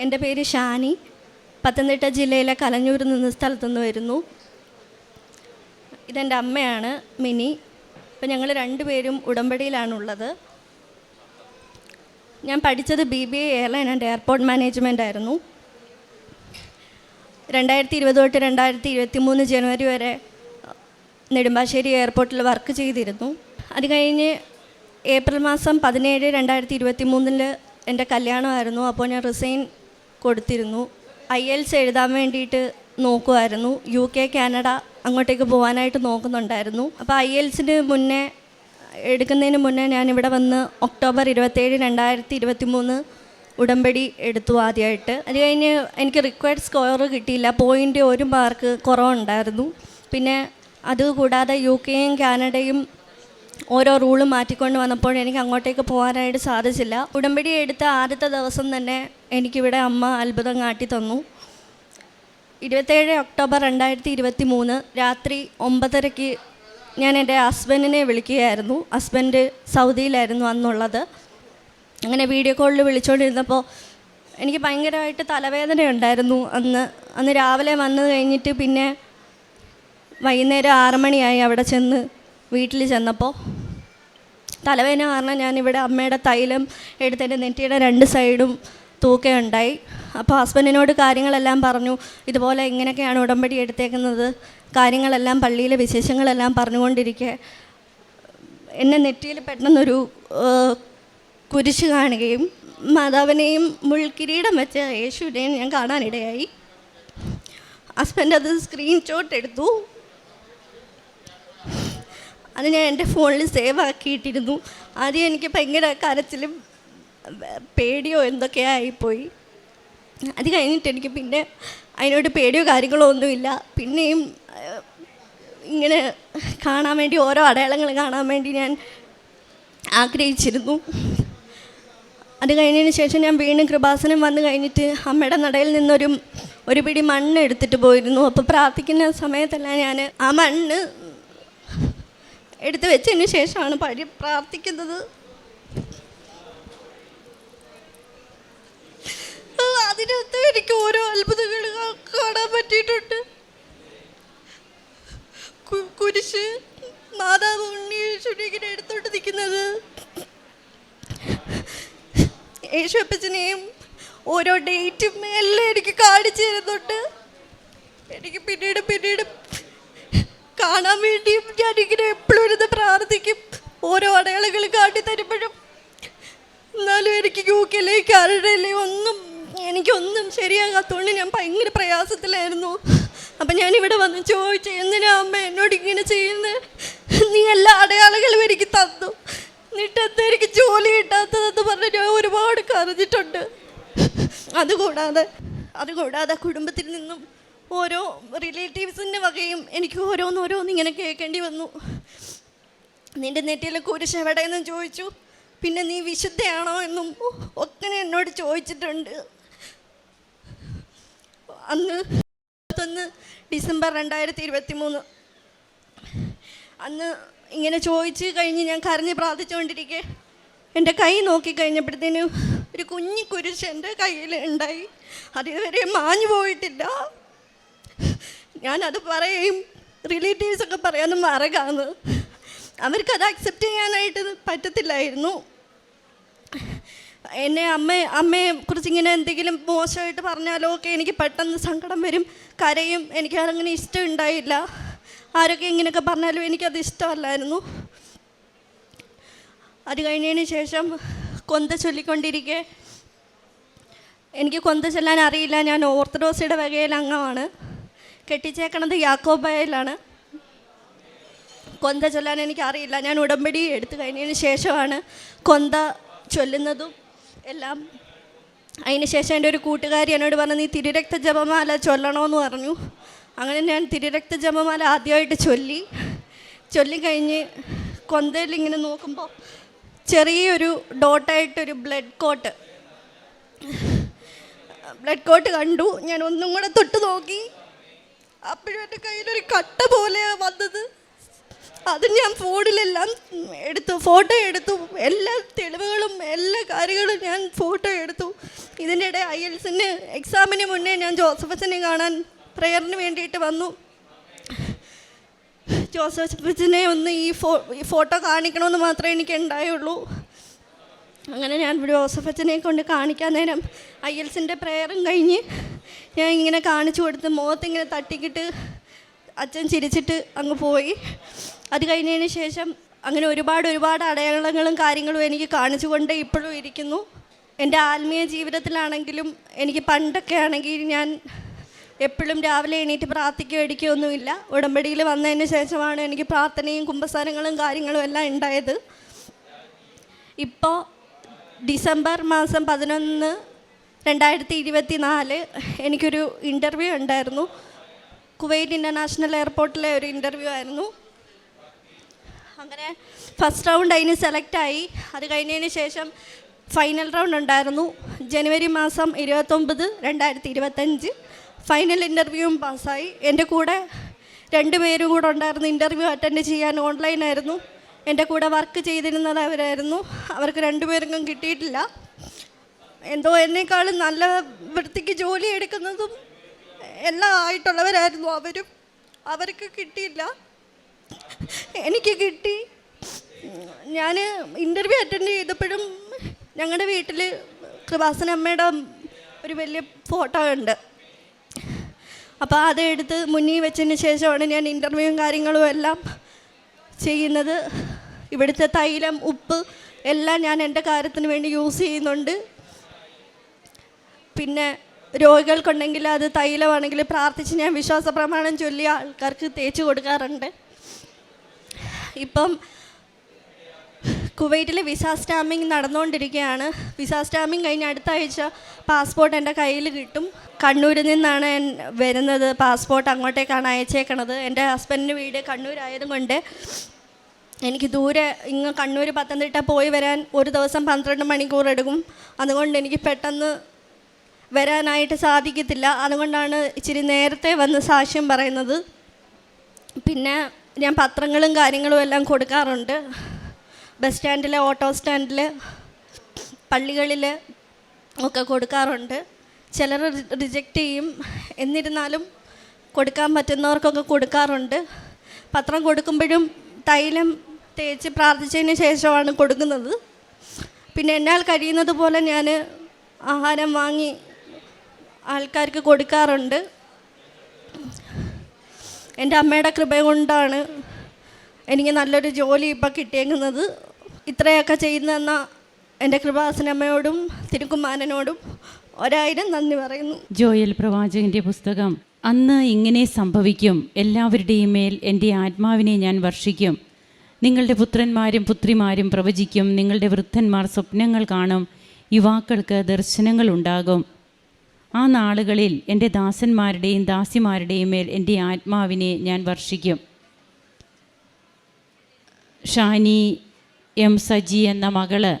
എന്റെ പേര് ഷാനി. പത്തനംതിട്ട ജില്ലയിലെ കലഞ്ഞൂർ നിന്ന് സ്ഥലത്തുനിന്ന് വരുന്നു. ഇതെന്റെ അമ്മയാണ് മിനി. ഇപ്പം ഞങ്ങൾ രണ്ടുപേരും ഉടമ്പടിയിലാണുള്ളത് ഞാൻ പഠിച്ചത് B B A airline and airport management ആയിരുന്നു. രണ്ടായിരത്തി ഇരുപത് തൊട്ട് രണ്ടായിരത്തി ഇരുപത്തി മൂന്ന് ജനുവരി വരെ നെടുമ്പാശ്ശേരി എയർപോർട്ടിൽ വർക്ക് ചെയ്തിരുന്നു. അത് കഴിഞ്ഞ് ഏപ്രിൽ മാസം പതിനേഴ് രണ്ടായിരത്തി ഇരുപത്തി മൂന്നിൽ എന്റെ കല്യാണമായിരുന്നു. അപ്പോൾ ഞാൻ റിസൈൻ കൊടുത്തിരുന്നു. ഐ എൽസ് എഴുതാൻ വേണ്ടിയിട്ട് നോക്കുമായിരുന്നു യു കെ കാനഡ അങ്ങോട്ടേക്ക് പോകാനായിട്ട് നോക്കുന്നുണ്ടായിരുന്നു. അപ്പോൾ ഐ എൽസിന് മുന്നേ എടുക്കുന്നതിന് മുന്നേ ഞാനിവിടെ വന്ന് ഒക്ടോബർ ഇരുപത്തേഴ് രണ്ടായിരത്തി ഇരുപത്തി മൂന്ന് ഉടമ്പടി എടുത്തു ആദ്യമായിട്ട് അത് കഴിഞ്ഞ് എനിക്ക് റിക്വയർഡ് സ്കോർ കിട്ടിയില്ല. പോയിന്റ് ഒരു മാർക്ക് കുറവുണ്ടായിരുന്നു. പിന്നെ അതുകൂടാതെ യു കെയും കാനഡയും ഓരോ റൂൾ മാറ്റിക്കൊണ്ട് വന്നപ്പോൾ എനിക്ക് അങ്ങോട്ടേക്ക് പോകാനായിട്ട് സാധിച്ചില്ല. ഉടമ്പടി എടുത്ത ആദ്യത്തെ ദിവസം തന്നെ എനിക്കിവിടെ അമ്മ അത്ഭുതം കാട്ടി തന്നു. ഇരുപത്തേഴ് ഒക്ടോബർ രണ്ടായിരത്തി ഇരുപത്തി മൂന്ന് രാത്രി ഒമ്പതരയ്ക്ക് ഞാൻ എന്റെ ഹസ്ബൻഡിനെ വിളിക്കുകയായിരുന്നു. ഹസ്ബൻഡ് സൗദിയിലായിരുന്നു അന്നുള്ളത്. അങ്ങനെ വീഡിയോ കോളിൽ വിളിച്ചുകൊണ്ടിരുന്നപ്പോൾ എനിക്ക് ഭയങ്കരമായിട്ട് തലവേദന ഉണ്ടായിരുന്നു. അന്ന് അന്ന് രാവിലെ വന്നു കഴിഞ്ഞിട്ട് പിന്നെ വൈകുന്നേരം ആറ് മണിയായി അവിടെ ചെന്ന് വീട്ടിൽ ചെന്നപ്പോൾ തലവേദന കാരണം ഞാനിവിടെ അമ്മയുടെ തൈലം എടുത്തതിന്റെ നെറ്റിയുടെ രണ്ട് സൈഡും തൂക്കുകയുണ്ടായി അപ്പോൾ ഹസ്ബൻഡിനോട് കാര്യങ്ങളെല്ലാം പറഞ്ഞു. ഇതുപോലെ ഇങ്ങനെയൊക്കെയാണ് ഉടമ്പടി എടുത്തേക്കുന്നത്. കാര്യങ്ങളെല്ലാം പള്ളിയിലെ വിശേഷങ്ങളെല്ലാം പറഞ്ഞുകൊണ്ടിരിക്കെ. എന്നെ നെറ്റിയിൽ പെട്ടെന്നൊരു കുരിശ് കാണുകയും മാതാവിനെയും മുൾക്കിരീടം വെച്ച യേശുവിനെയും ഞാൻ കാണാനിടയായി. ഹസ്ബൻഡ് അത് സ്ക്രീൻഷോട്ട് എടുത്തു. അത് ഞാൻ എന്റെ ഫോണിൽ സേവ് ആക്കിയിട്ടിരുന്നു. ആദ്യം എനിക്ക് ഭയങ്കര കരച്ചിലും പേടിയോ എന്തൊക്കെയോ ആയിപ്പോയി. അത് കഴിഞ്ഞിട്ട് എനിക്ക് പിന്നെ അതിനോട് പേടിയോ കാര്യങ്ങളോ ഒന്നുമില്ല. പിന്നെയും ഇങ്ങനെ കാണാൻ വേണ്ടി ഓരോ അടയാളങ്ങൾ കാണാൻ വേണ്ടി ഞാൻ ആഗ്രഹിച്ചിരുന്നു. അത് കഴിഞ്ഞതിന് ശേഷം ഞാൻ വീണ്ടും കൃപാസനം വന്നു കഴിഞ്ഞിട്ട് അമ്മയുടെ നടയിൽ നിന്നൊരു ഒരു പിടി മണ്ണ് എടുത്തിട്ട് പോയിരുന്നു. അപ്പോൾ പ്രാർത്ഥിക്കുന്ന സമയത്തെല്ലാം ഞാൻ ആ മണ്ണ് എടുത്ത് വെച്ചതിന് ശേഷമാണ് പഴി പ്രാർത്ഥിക്കുന്നത്. അതിനകത്ത് എനിക്ക് ഓരോ അത്ഭുതങ്ങൾ കാണാൻ പറ്റിയിട്ടുണ്ട്. കുരിശ് മാതാവ് ഉണ്ണിയേശുവിനെ എടുത്തോണ്ട് നിൽക്കുന്നത് യേശു അപ്പച്ചനെയും ഓരോ ഡേറ്റും എല്ലാം എനിക്ക് കാണിച്ചു തരുന്നുണ്ട്. എനിക്ക് പിന്നീട് പിന്നീട് കാണാൻ വേണ്ടിയും ഞാനിങ്ങനെ എപ്പോഴും ഇരുന്ന് പ്രാർത്ഥിക്കും. ഓരോ അടയാളങ്ങൾ കാട്ടി തരുമ്പോഴും. എന്നാലും എനിക്ക് യു കെയിലേക്ക് ആരുടെയില്ലേ ഒന്നും എനിക്കൊന്നും ശരിയാകാത്തതുകൊണ്ട് ഞാൻ ഭയങ്കര പ്രയാസത്തിലായിരുന്നു. അപ്പം ഞാനിവിടെ വന്ന് ചോദിച്ചു എന്തിനാ അമ്മ എന്നോട് ഇങ്ങനെ ചെയ്യുന്നത് നീ എല്ലാ അടയാളങ്ങളും എനിക്ക് തന്നു. എന്നിട്ട് എന്താ എനിക്ക് ജോലി കിട്ടാത്തതെന്ന് പറഞ്ഞ് ഞാൻ ഒരുപാട് കരഞ്ഞിട്ടുണ്ട്. അതുകൂടാതെ അതുകൂടാതെ കുടുംബത്തിൽ നിന്നും ഓരോ റിലേറ്റീവ്സിന്റെ വകയും എനിക്ക് ഓരോന്നോരോന്ന് ഇങ്ങനെ കേൾക്കേണ്ടി വന്നു. നിന്റെ നെറ്റിയിലെ കുരിശ് എവിടെയെന്നും ചോദിച്ചു. പിന്നെ നീ വിശുദ്ധയാണോ എന്നും ഒക്കെ എന്നോട് ചോദിച്ചിട്ടുണ്ട്. അന്ന് ഇരുപത്തൊന്ന് ഡിസംബർ രണ്ടായിരത്തി ഇരുപത്തി മൂന്ന് അന്ന് ഇങ്ങനെ ചോദിച്ച് കഴിഞ്ഞ് ഞാൻ കരഞ്ഞ് പ്രാർത്ഥിച്ചുകൊണ്ടിരിക്കെ എന്റെ കൈ നോക്കി കഴിഞ്ഞപ്പോഴത്തേനും ഒരു കുഞ്ഞി കുരിശ് എന്റെ കയ്യിൽ ഉണ്ടായി അതുവരെ മാഞ്ഞു പോയിട്ടില്ല ഞാനത് പറയും. റിലേറ്റീവ്സൊക്കെ പറയാനും മറകാന്ന്. അവർക്കത് അക്സെപ്റ്റ് ചെയ്യാനായിട്ട് പറ്റത്തില്ലായിരുന്നു. എന്നെ അമ്മ അമ്മയെ കുറിച്ച് ഇങ്ങനെ എന്തെങ്കിലും മോശമായിട്ട് പറഞ്ഞാലോ ഒക്കെ എനിക്ക് പെട്ടെന്ന് സങ്കടം വരും. കരയും. എനിക്ക് അതങ്ങനെ ഇഷ്ടം ഉണ്ടായില്ല. ആരൊക്കെ ഇങ്ങനെയൊക്കെ പറഞ്ഞാലും എനിക്കത് ഇഷ്ടമല്ലായിരുന്നു. അത് കഴിഞ്ഞതിന് ശേഷം കൊന്ത ചൊല്ലിക്കൊണ്ടിരിക്കെ. എനിക്ക് കൊന്ത ചൊല്ലാൻ അറിയില്ല. ഞാൻ ഓർത്തഡോക്സിയുടെ വകയിൽ അംഗമാണ്. കെട്ടിച്ചേക്കണത് യാക്കോബായയിലാണ് കൊന്ത ചൊല്ലാൻ എനിക്കറിയില്ല. ഞാൻ ഉടമ്പടി എടുത്തു കഴിഞ്ഞതിന് ശേഷമാണ് കൊന്ത ചൊല്ലുന്നതും എല്ലാം. അതിന് ശേഷം എന്റെ ഒരു കൂട്ടുകാരി എന്നോട് പറഞ്ഞു നീ തിരുരക്ത ജപമാല ചൊല്ലണമെന്ന് പറഞ്ഞു. അങ്ങനെ ഞാൻ തിരുരക്ത ജപമാല ആദ്യമായിട്ട് ചൊല്ലി. ചൊല്ലിക്കഴിഞ്ഞ് കൊന്തയിൽ ഇങ്ങനെ നോക്കുമ്പോൾ ചെറിയൊരു ഡോട്ടായിട്ടൊരു ബ്ലഡ് കോട്ട്. ബ്ലഡ് കോട്ട് കണ്ടു. ഞാൻ ഒന്നും കൂടെ തൊട്ട് നോക്കി. അപ്പോഴും എന്റെ കയ്യിലൊരു കട്ട പോലെ വന്നത്. അത് ഞാൻ ഫോണിലെല്ലാം എടുത്തു ഫോട്ടോ എടുത്തു. എല്ലാ തെളിവുകളും എല്ലാ കാര്യങ്ങളും ഞാൻ ഫോട്ടോ എടുത്തു. ഇതിന്റെ ഐ എൽസിന് എക്സാമിന് മുന്നേ ഞാൻ ജോസഫച്ചനെ കാണാൻ പ്രെയറിന് വേണ്ടിയിട്ട് വന്നു. ജോസഫച്ചനെ ഒന്ന് ഈ ഫോ ഫോട്ടോ കാണിക്കണമെന്ന് മാത്രമേ എനിക്ക് ഉണ്ടായുള്ളൂ അങ്ങനെ ഞാൻ ജോസഫച്ചനെ കൊണ്ട് കാണിക്കാൻ നേരം ഐ എൽസിന്റെ പ്രെയറും കഴിഞ്ഞ് ഞാൻ ഇങ്ങനെ കാണിച്ചു കൊടുത്ത് മുഖത്ത് ഇങ്ങനെ തട്ടിക്കിട്ട് അച്ഛൻ ചിരിച്ചിട്ട് അങ്ങ് പോയി. അത് കഴിഞ്ഞതിന് ശേഷം അങ്ങനെ ഒരുപാട് ഒരുപാട് അടയാളങ്ങളും കാര്യങ്ങളും എനിക്ക് കാണിച്ചുകൊണ്ട് ഇപ്പോഴും ഇരിക്കുന്നു. എന്റെ ആത്മീയ ജീവിതത്തിലാണെങ്കിലും എനിക്ക് പണ്ടൊക്കെ ആണെങ്കിൽ ഞാൻ എപ്പോഴും രാവിലെ എണീറ്റ് പ്രാർത്ഥിക്കുകയോ ഇടിക്കുകയൊന്നുമില്ല. ഉടമ്പടിയിൽ വന്നതിന് ശേഷമാണ് എനിക്ക് പ്രാർത്ഥനയും കുമ്പസാരങ്ങളും കാര്യങ്ങളും എല്ലാം ഉണ്ടായത്. ഇപ്പോൾ ഡിസംബർ മാസം പതിനൊന്ന് രണ്ടായിരത്തി ഇരുപത്തി നാല് എനിക്കൊരു ഇന്റർവ്യൂ ഉണ്ടായിരുന്നു. കുവൈറ്റ് ഇന്റർനാഷണൽ എയർപോർട്ടിലെ ഒരു ഇന്റർവ്യൂ ആയിരുന്നു. അങ്ങനെ ഫസ്റ്റ് റൗണ്ട് അതിന് സെലക്റ്റായി അത് കഴിഞ്ഞതിന് ശേഷം ഫൈനൽ റൗണ്ട് ഉണ്ടായിരുന്നു. ജനുവരി മാസം ഇരുപത്തൊമ്പത് രണ്ടായിരത്തി ഇരുപത്തഞ്ച് ഫൈനൽ ഇന്റർവ്യൂവും പാസ്സായി എന്റെ കൂടെ രണ്ട് പേരും കൂടെ ഉണ്ടായിരുന്നു. ഇന്റർവ്യൂ അറ്റൻഡ് ചെയ്യാൻ ഓൺലൈനായിരുന്നു എന്റെ കൂടെ വർക്ക് ചെയ്തിരുന്നത് അവരായിരുന്നു അവർക്ക് രണ്ടുപേർക്കും കിട്ടിയിട്ടില്ല. എന്തോ എന്നെക്കാളും നല്ല വൃത്തിക്ക് ജോലി എടുക്കുന്നതും എല്ലാം ആയിട്ടുള്ളവരായിരുന്നു അവരും. അവർക്ക് കിട്ടിയില്ല. എനിക്ക് കിട്ടി. ഞാൻ ഇന്റർവ്യൂ അറ്റൻഡ് ചെയ്തപ്പോഴും ഞങ്ങളുടെ വീട്ടിൽ കൃപാസന അമ്മയുടെ ഒരു വലിയ ഫോട്ടോ ഉണ്ട്. അപ്പോൾ അത് എടുത്ത് മുന്നിൽ വെച്ചതിന് ശേഷമാണ് ഞാൻ ഇന്റർവ്യൂവും കാര്യങ്ങളും എല്ലാം ചെയ്യുന്നത്. ഇവിടുത്തെ തൈലം ഉപ്പ് എല്ലാം ഞാൻ എന്റെ കാര്യത്തിന് വേണ്ടി യൂസ് ചെയ്യുന്നുണ്ട്. പിന്നെ രോഗികൾക്കുണ്ടെങ്കിൽ അത് തൈലമാണെങ്കിൽ പ്രാർത്ഥിച്ച് ഞാൻ വിശ്വാസ പ്രമാണം ചൊല്ലി ആൾക്കാർക്ക് തേച്ച് കൊടുക്കാറുണ്ട്. ഇപ്പം കുവൈറ്റിൽ വിസ സ്റ്റാമ്പിങ് നടന്നുകൊണ്ടിരിക്കുകയാണ് വിസ സ്റ്റാമ്പിങ് കഴിഞ്ഞ അടുത്ത ആഴ്ച പാസ്പോർട്ട് എന്റെ കയ്യിൽ കിട്ടും. കണ്ണൂരിൽ നിന്നാണ് വരുന്നത് പാസ്പോർട്ട് അങ്ങോട്ടേക്കാണ് അയച്ചേക്കണത്. എന്റെ ഹസ്ബൻഡിന്റെ വീട് കണ്ണൂരായതുകൊണ്ട് എനിക്ക് ദൂരെ ഇങ്ങ് കണ്ണൂർ പത്തനംതിട്ട പോയി വരാൻ ഒരു ദിവസം പന്ത്രണ്ട് മണിക്കൂർ എടുക്കും. അതുകൊണ്ട് എനിക്ക് പെട്ടെന്ന് വരാനായിട്ട് സാധിക്കത്തില്ല. അതുകൊണ്ടാണ് ഇച്ചിരി നേരത്തെ വന്ന് സാക്ഷ്യം പറയുന്നത്. പിന്നെ ഞാൻ പത്രങ്ങളും കാര്യങ്ങളും എല്ലാം കൊടുക്കാറുണ്ട്. ബസ് സ്റ്റാൻഡിൽ ഓട്ടോ സ്റ്റാൻഡിൽ പള്ളികളിൽ ഒക്കെ കൊടുക്കാറുണ്ട്. ചിലർ റിജക്റ്റ് ചെയ്യും. എന്നിരുന്നാലും കൊടുക്കാൻ പറ്റുന്നവർക്കൊക്കെ കൊടുക്കാറുണ്ട്. പത്രം കൊടുക്കുമ്പോഴും തൈലം തേച്ച് പ്രാർത്ഥിച്ചതിന് ശേഷമാണ് കൊടുക്കുന്നത്. പിന്നെ എന്നാൽ കഴിയുന്നത് പോലെ ഞാൻ ആഹാരം വാങ്ങി ആൾക്കാർക്ക് കൊടുക്കാറുണ്ട്. എന്റെ അമ്മയുടെ കൃപ കൊണ്ടാണ് എനിക്ക് നല്ലൊരു ജോലി ഇപ്പം കിട്ടിയേക്കുന്നത്. ഇത്രയൊക്കെ ചെയ്യുന്നതെന്ന എന്റെ കൃപാസനമ്മയോടും തിരുക്കുമാരനോടും ഒരായിരം നന്ദി പറയുന്നു. ജോയൽ പ്രവാചകന്റെ പുസ്തകം അന്ന് ഇങ്ങനെ സംഭവിക്കും. എല്ലാവരുടെയും മേൽ എന്റെ ആത്മാവിനെ ഞാൻ വർഷിക്കും. നിങ്ങളുടെ പുത്രന്മാരും പുത്രിമാരും പ്രവചിക്കും. നിങ്ങളുടെ വൃദ്ധന്മാർ സ്വപ്നങ്ങൾ കാണും. യുവാക്കൾക്ക് ദർശനങ്ങൾ ഉണ്ടാകും. ആ നാളുകളിൽ എന്റെ ദാസന്മാരുടെയും ദാസിമാരുടെയും മേൽ എന്റെ ആത്മാവിനെ ഞാൻ വർഷിക്കും. ഷാനി എം സജി എന്ന മകൾ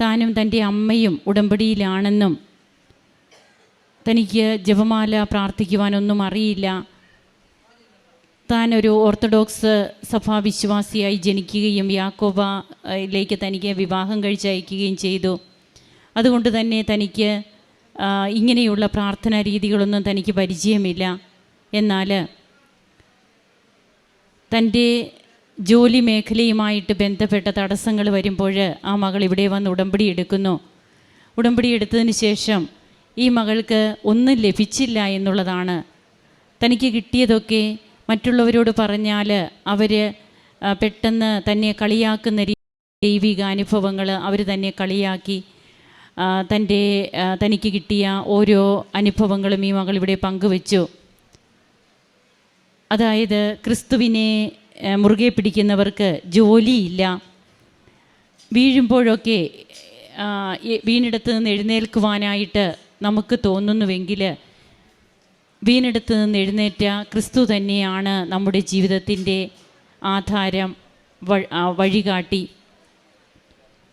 താനും തന്റെ അമ്മയും ഉടമ്പടിയിലാണെന്നും തനിക്ക് ജപമാല പ്രാർത്ഥിക്കുവാനൊന്നും അറിയില്ല. താൻ ഒരു ഓർത്തഡോക്സ് സഭാ വിശ്വാസിയായി ജനിക്കുകയും യാക്കോബയിലേക്ക് തനിക്ക് വിവാഹം കഴിച്ചയക്കുകയും ചെയ്തു. അതുകൊണ്ട് തന്നെ തനിക്ക് ഇങ്ങനെയുള്ള പ്രാർത്ഥനാ രീതികളൊന്നും തനിക്ക് പരിചയമില്ല. എന്നാൽ തന്റെ ജോലി മേഖലയുമായിട്ട് ബന്ധപ്പെട്ട തടസ്സങ്ങൾ വരുമ്പോൾ ആ മകൾ ഇവിടെ വന്ന് ഉടമ്പടി എടുക്കുന്നു. ഉടമ്പടി എടുത്തതിന് ശേഷം ഈ മകൾക്ക് ഒന്നും ലഭിച്ചില്ല എന്നുള്ളതാണ്. തനിക്ക് കിട്ടിയതൊക്കെ മറ്റുള്ളവരോട് പറഞ്ഞാൽ അവർ പെട്ടെന്ന് തന്നെ കളിയാക്കുന്ന ദൈവിക അനുഭവങ്ങൾ അവർ തന്നെ കളിയാക്കി. തന്റെ തനിക്ക് കിട്ടിയ ഓരോ അനുഭവങ്ങളും ഈ മകൾ ഇവിടെ പങ്കുവച്ചു. അതായത് ക്രിസ്തുവിനെ മുറുകെ പിടിക്കുന്നവർക്ക് ജോലിയില്ല. വീഴുമ്പോഴൊക്കെ വീണിടത്ത് നിന്ന് എഴുന്നേൽക്കുവാനായിട്ട് നമുക്ക് തോന്നുന്നുവെങ്കിൽ വീണെടുത്ത് നിന്ന് എഴുന്നേറ്റ ക്രിസ്തു തന്നെയാണ് നമ്മുടെ ജീവിതത്തിന്റെ ആധാരം വഴികാട്ടി.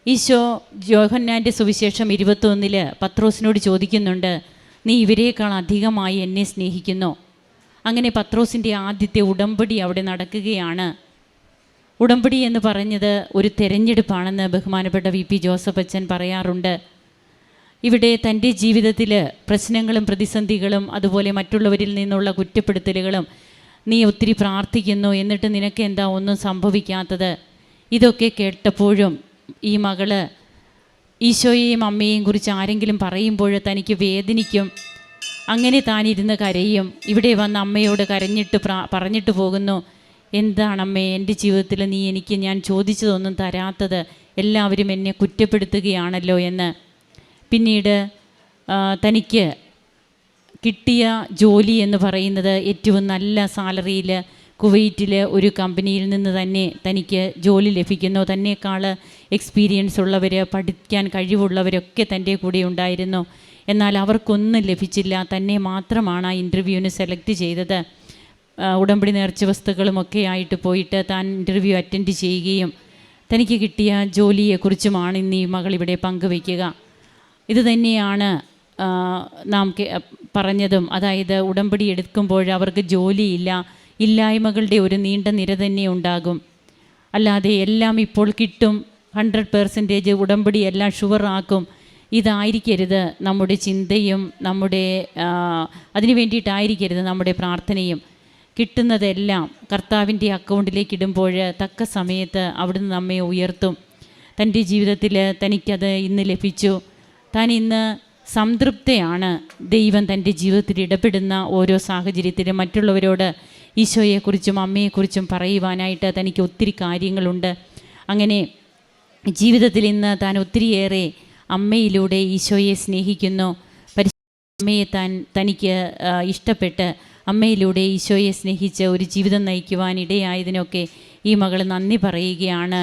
ഈശോ ജോഹന്നാന്റെ സുവിശേഷം ഇരുപത്തൊന്നിൽ പത്രോസിനോട് ചോദിക്കുന്നുണ്ട് നീ ഇവരേക്കാൾ അധികമായി എന്നെ സ്നേഹിക്കുന്നു. അങ്ങനെ പത്രോസിന്റെ ആദ്യത്തെ ഉടമ്പടി അവിടെ നടക്കുകയാണ്. ഉടമ്പടി എന്ന് പറഞ്ഞത് ഒരു തെരഞ്ഞെടുപ്പാണെന്ന് ബഹുമാനപ്പെട്ട വി പി ജോസഫ് അച്ഛൻ പറയാറുണ്ട്. ഇവിടെ തന്റെ ജീവിതത്തിൽ പ്രശ്നങ്ങളും പ്രതിസന്ധികളും അതുപോലെ മറ്റുള്ളവരിൽ നിന്നുള്ള കുറ്റപ്പെടുത്തലുകളും നീ ഒത്തിരി പ്രാർത്ഥിക്കുന്നു എന്നിട്ട് നിനക്ക് എന്താ ഒന്നും സംഭവിക്കാത്തത്? ഇതൊക്കെ കേട്ടപ്പോഴും ഈ മകൾ ഈശോയെയും അമ്മയെയും കുറിച്ച് ആരെങ്കിലും പറയുമ്പോൾ തനിക്ക് വേദനിക്കും. അങ്ങനെ താനിരുന്ന് കരയും. ഇവിടെ വന്ന് അമ്മയോട് കരഞ്ഞിട്ട് പറഞ്ഞിട്ട് പോകുന്നു എന്താണമ്മേ എന്റെ ജീവിതത്തിൽ നീ എനിക്ക് ഞാൻ ചോദിച്ചതൊന്നും തരാത്തത്? എല്ലാവരും എന്നെ കുറ്റപ്പെടുത്തുകയാണല്ലോ എന്ന്. പിന്നീട് തനിക്ക് കിട്ടിയ ജോലി എന്ന് പറയുന്നത് ഏറ്റവും നല്ല സാലറിയിൽ കുവൈറ്റിൽ ഒരു കമ്പനിയിൽ നിന്ന് തന്നെ തനിക്ക് ജോലി ലഭിക്കുന്നു. തന്നെക്കാൾ എക്സ്പീരിയൻസ് ഉള്ളവർ പഠിക്കാൻ കഴിവുള്ളവരൊക്കെ തന്റെ കൂടെ ഉണ്ടായിരുന്നു. എന്നാൽ അവർക്കൊന്നും ലഭിച്ചില്ല. തന്നെ മാത്രമാണ് ആ ഇന്റർവ്യൂവിന് സെലക്ട് ചെയ്തത്. ഉടമ്പടി നേർച്ച വസ്തുക്കളുമൊക്കെ ആയിട്ട് പോയിട്ട് താൻ ഇന്റർവ്യൂ അറ്റൻഡ് ചെയ്യുകയും തനിക്ക് കിട്ടിയ ജോലിയെക്കുറിച്ചുമാണ് ഇന്ന് ഈ മകൾ ഇവിടെ പങ്കുവയ്ക്കുക. ഇത് തന്നെയാണ് നാം പറഞ്ഞതും. അതായത് ഉടമ്പടി എടുക്കുമ്പോൾ അവർക്ക് ജോലിയില്ല ഇല്ലായ്മകളുടെ ഒരു നീണ്ട നിര തന്നെ ഉണ്ടാകും. അല്ലാതെ എല്ലാം ഇപ്പോൾ കിട്ടും ഹൺഡ്രഡ് പെർസെന്റേജ് ഉടമ്പടി എല്ലാം ഷുവറാക്കും ഇതായിരിക്കരുത് നമ്മുടെ ചിന്തയും നമ്മുടെ അതിനു വേണ്ടിയിട്ടായിരിക്കരുത് നമ്മുടെ പ്രാർത്ഥനയും. കിട്ടുന്നതെല്ലാം കർത്താവിന്റെ അക്കൗണ്ടിലേക്ക് ഇടുമ്പോൾ തക്ക സമയത്ത് അവിടുന്ന് നമ്മെ ഉയർത്തും. തന്റെ ജീവിതത്തിൽ തനിക്കത് ഇന്ന് ലഭിച്ചു. താൻ ഇന്ന് സംതൃപ്തയാണ് ദൈവം തന്റെ ജീവിതത്തിൽ ഇടപെടുന്ന ഓരോ സാഹചര്യത്തിലും മറ്റുള്ളവരോട് ഈശോയെക്കുറിച്ചും അമ്മയെക്കുറിച്ചും പറയുവാനായിട്ട് തനിക്ക് ഒത്തിരി കാര്യങ്ങളുണ്ട്. അങ്ങനെ ജീവിതത്തിൽ ഇന്ന് താൻ ഒത്തിരിയേറെ അമ്മയിലൂടെ ഈശോയെ സ്നേഹിക്കുന്നു. അമ്മയെ താൻ തനിക്ക് ഇഷ്ടപ്പെട്ട് അമ്മയിലൂടെ ഈശോയെ സ്നേഹിച്ച് ഒരു ജീവിതം നയിക്കുവാൻ ഇടയായതിനൊക്കെ ഈ മകൾ നന്ദി പറയുകയാണ്.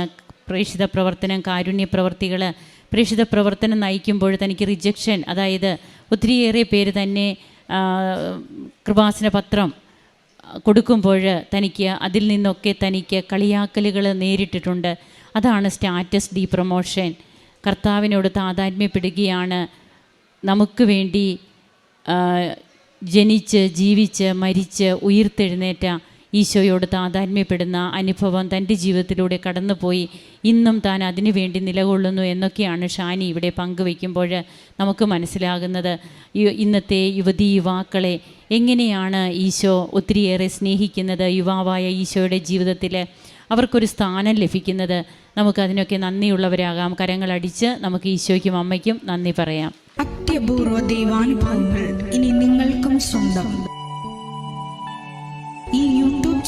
പ്രേക്ഷിത പ്രവർത്തനം കാരുണ്യ പ്രവർത്തികൾ പ്രേക്ഷിത പ്രവർത്തനം നയിക്കുമ്പോൾ തനിക്ക് റിജക്ഷൻ അതായത് ഒത്തിരിയേറെ പേര് തന്നെ കൃപാസന പത്രം കൊടുക്കുമ്പോൾ തനിക്ക് അതിൽ നിന്നൊക്കെ തനിക്ക് കളിയാക്കലുകൾ നേരിട്ടിട്ടുണ്ട്. അതാണ് സ്റ്റാറ്റസ് ഡി പ്രൊമോഷൻ. കർത്താവിനോട് താതാത്മ്യപ്പെടുകയാണ്. നമുക്ക് വേണ്ടി ജനിച്ച് ജീവിച്ച് മരിച്ച് ഉയിർത്തെഴുന്നേറ്റ ഈശോയോട് താതാത്മ്യപ്പെടുന്ന അനുഭവം തന്റെ ജീവിതത്തിലൂടെ കടന്നുപോയി. ഇന്നും താൻ അതിനു വേണ്ടി നിലകൊള്ളുന്നു എന്നൊക്കെയാണ് ഷാനി ഇവിടെ പങ്കുവയ്ക്കുമ്പോൾ നമുക്ക് മനസ്സിലാകുന്നത്. ഇന്നത്തെ യുവതി യുവാക്കളെ എങ്ങനെയാണ് ഈശോ ഒത്തിരിയേറെ സ്നേഹിക്കുന്നത്? യുവാവായ ഈശോയുടെ ജീവിതത്തിൽ അവർക്കൊരു സ്ഥാനം ലഭിക്കുന്നത്. നമുക്കതിനൊക്കെ നന്ദിയുള്ളവരാകാം. കരങ്ങളടിച്ച് നമുക്ക് ഈശോയ്ക്കും അമ്മയ്ക്കും നന്ദി പറയാം. അത്യപൂർവ ദൈവാനുഭവങ്ങൾ ഇനി നിങ്ങൾക്കും സ്വന്തം.